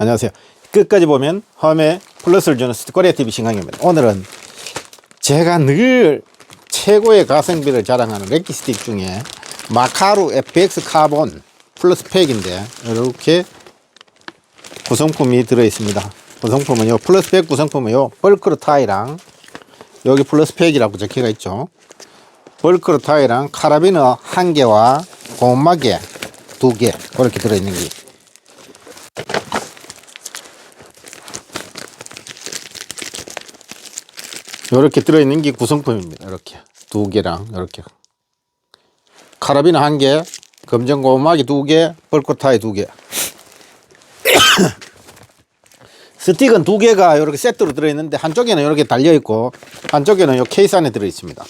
안녕하세요. 끝까지 보면 화음에 플러스를 주는 스코리아 TV 신강입니다. 오늘은 제가 늘 최고의 가성비를 자랑하는 렉기 스틱 중에 마카루 FX 카본 플러스 팩인데 이렇게 구성품이 들어 있습니다. 구성품은 요 플러스 팩 구성품은 요 벌크로 타이랑 여기 플러스 팩이라고 적혀가 있죠. 벌크로 타이랑 카라비너 한 개와 고음마개 두 개 그렇게 들어 있는 게 이렇게 들어있는 게 구성품입니다. 이렇게 두 개랑 이렇게 카라비너 한 개, 검정 고음마개 두 개, 벌크 타이 두 개. 스틱은 두 개가 이렇게 세트로 들어있는데 한쪽에는 이렇게 달려 있고 한쪽에는 이 케이스 안에 들어 있습니다.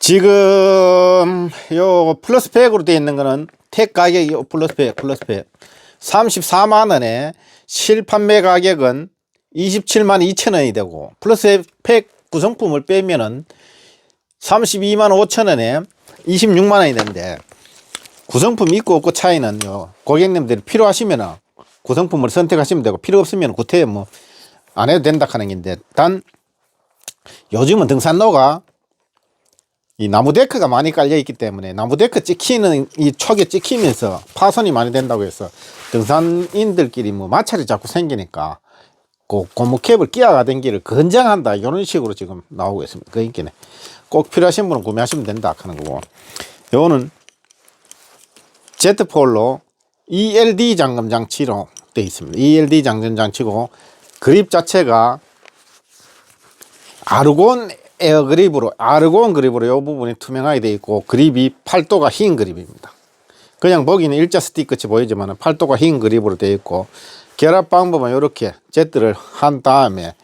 지금 요 플러스 팩으로 되어 있는 거는 택 가격이 요 플러스 팩 플러스 팩 34만 원에 실판매 가격은 27만 2천 원이 되고 플러스 팩 구성품을 빼면은 32만 5천 원에 26만 원이 되는데 구성품 있고 없고 차이는 요 고객님들이 필요하시면은 구성품을 선택하시면 되고 필요 없으면 구태 뭐 안 해도 된다 하는 건데 단 요즘은 등산로가 이 나무 데크가 많이 깔려 있기 때문에 나무 데크 찍히는 이 촉에 찍히면서 파손이 많이 된다고 해서 등산인들끼리 뭐 마찰이 자꾸 생기니까 그 고무 캡을 끼어가던 길을 건장한다 이런 식으로 지금 나오고 있습니다. 그러니까 꼭 필요하신 분은 구매하시면 된다 하는 거고 요거는 제트폴로 ELD 잠금 장치로 되어 있습니다. ELD 잠금 장치고 그립 자체가 아르곤 에어 그립으로 아르곤 그립으로 이 부분이 투명하게 되어 있고 그립이 팔도가 흰 그립입니다. 그냥 보기는 일자 스틱 같이 보이지만 팔도가 흰 그립으로 되어 있고 결합 방법은 이렇게 제트를 한 다음에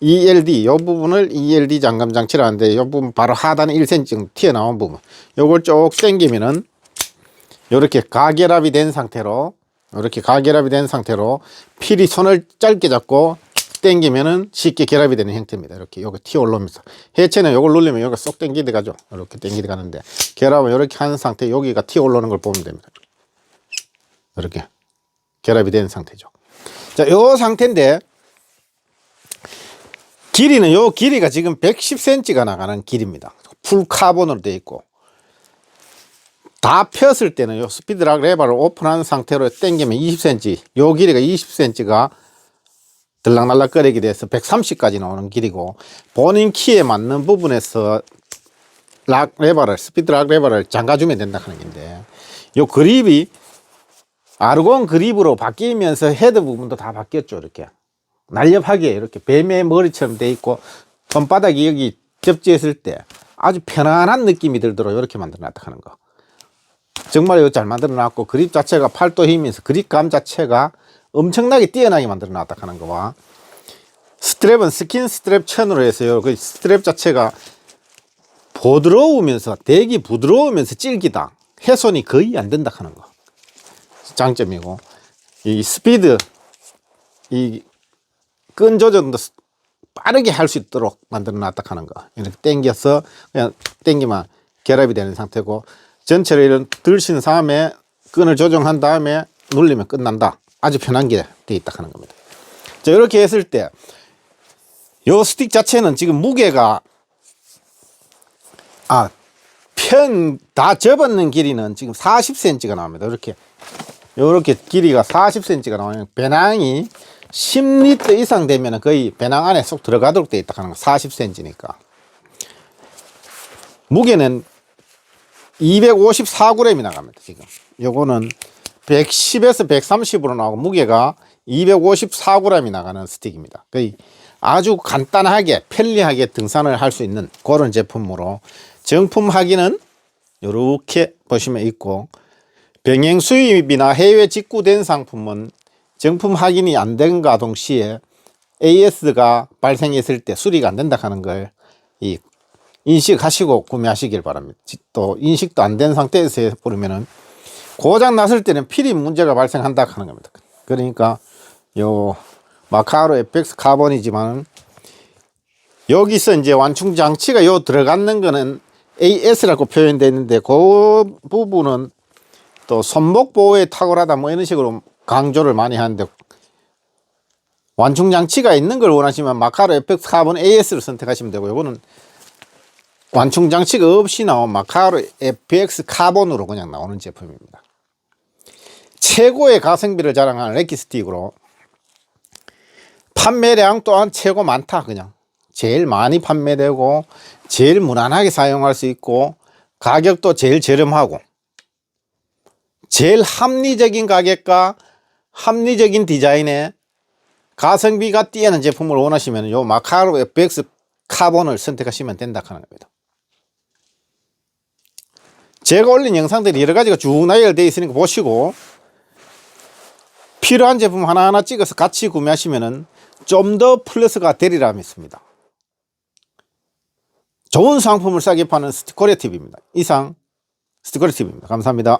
ELD 이 부분을 ELD 잠금 장치를 하는데 이 부분 바로 하단에 1cm 정도 튀어나온 부분 요걸 쭉 당기면은 이렇게 가결합이 된 상태로 이렇게 가결합이 된 상태로 필이 손을 짧게 잡고 당기면은 쉽게 결합이 되는 형태입니다. 이렇게 요거 튀어 올라오면서 해체는 요걸 누르면 요가 쏙 당기게 가죠. 이렇게 당기게 가는데 결합은 이렇게 한 상태 여기가 튀어 올라오는 걸 보면 됩니다. 이렇게 결합이 된 상태죠. 자, 요 상태인데 길이는 요 길이가 지금 110cm가 나가는 길입니다. 풀 카본으로 되어 있고 다 폈을 때는 요 스피드락 레버를 오픈한 상태로 당기면 20cm, 요 길이가 20cm가 들락날락거리게 돼서 130까지 나오는 길이고 본인 키에 맞는 부분에서 락 레버를 스피드 락 레버를 잠가주면 된다 하는 건데 요 그립이 아르곤 그립으로 바뀌면서 헤드 부분도 다 바뀌었죠 이렇게. 날렵하게 이렇게 뱀의 머리처럼 돼 있고 손바닥이 여기 접지했을 때 아주 편안한 느낌이 들도록 이렇게 만들어 놨다 하는 거. 정말 잘 만들어 놨고 그립 자체가 팔도 힘이면서 그립감 자체가 엄청나게 뛰어나게 만들어 놨다 하는 거와 스트랩은 스킨 스트랩 천으로 해서요. 그 스트랩 자체가 부드러우면서 되게 부드러우면서 질기다. 훼손이 거의 안 된다 하는 거. 장점이고. 이 스피드 이 끈 조정도 스- 빠르게 할 수 있도록 만들어 놨다 하는 거. 이렇게 당겨서 그냥 당기면 결합이 되는 상태고 전체를 들신 다음에 끈을 조정한 다음에 눌리면 끝난다 아주 편한 게 돼 있다 하는 겁니다. 자 이렇게 했을 때 요 스틱 자체는 지금 무게가 아, 편 다 접었는 길이는 지금 40cm가 나옵니다. 이렇게 요렇게 길이가 40cm가 나오는 배낭이 10리터 이상 되면 거의 배낭 안에 쏙 들어가도록 되어 있다 하는 거 40cm니까. 무게는 254g이 나갑니다 지금. 요거는 110에서 130으로 나오고 무게가 254g이 나가는 스틱입니다 아주 간단하게 편리하게 등산을 할 수 있는 그런 제품으로 정품 확인은 이렇게 보시면 있고 병행 수입이나 해외 직구된 상품은 정품 확인이 안 된가 동시에 AS가 발생했을 때 수리가 안 된다 하는 걸이 인식하시고 구매하시길 바랍니다. 또 인식도 안 된 상태에서 해버리면은 고장 났을 때는 필히 문제가 발생한다 하는 겁니다. 그러니까 요 마카로 FX 카본이지만 여기서 이제 완충 장치가 요 들어가는 거는 AS라고 표현되어 있는데 그 부분은 또 손목 보호에 탁월하다 뭐 이런 식으로 강조를 많이 하는데 완충 장치가 있는 걸 원하시면 마카로 FX 카본 AS를 선택하시면 되고 이거는 완충 장치가 없이 나온 마카로 FX 카본으로 그냥 나오는 제품입니다. 최고의 가성비를 자랑하는 레키스틱으로 판매량 또한 최고 많다 그냥 제일 많이 판매되고 제일 무난하게 사용할 수 있고 가격도 제일 저렴하고 제일 합리적인 가격과 합리적인 디자인에 가성비가 뛰어난 제품을 원하시면 요 마카로 FX 카본을 선택하시면 된다 하는 겁니다. 제가 올린 영상들이 여러 가지가 쭉 나열되어 있으니까 보시고 필요한 제품 하나하나 찍어서 같이 구매하시면 좀 더 플러스가 되리라 믿습니다. 좋은 상품을 싸게 파는 스티커레 TV입니다. 이상 스티커레 TV입니다. 감사합니다.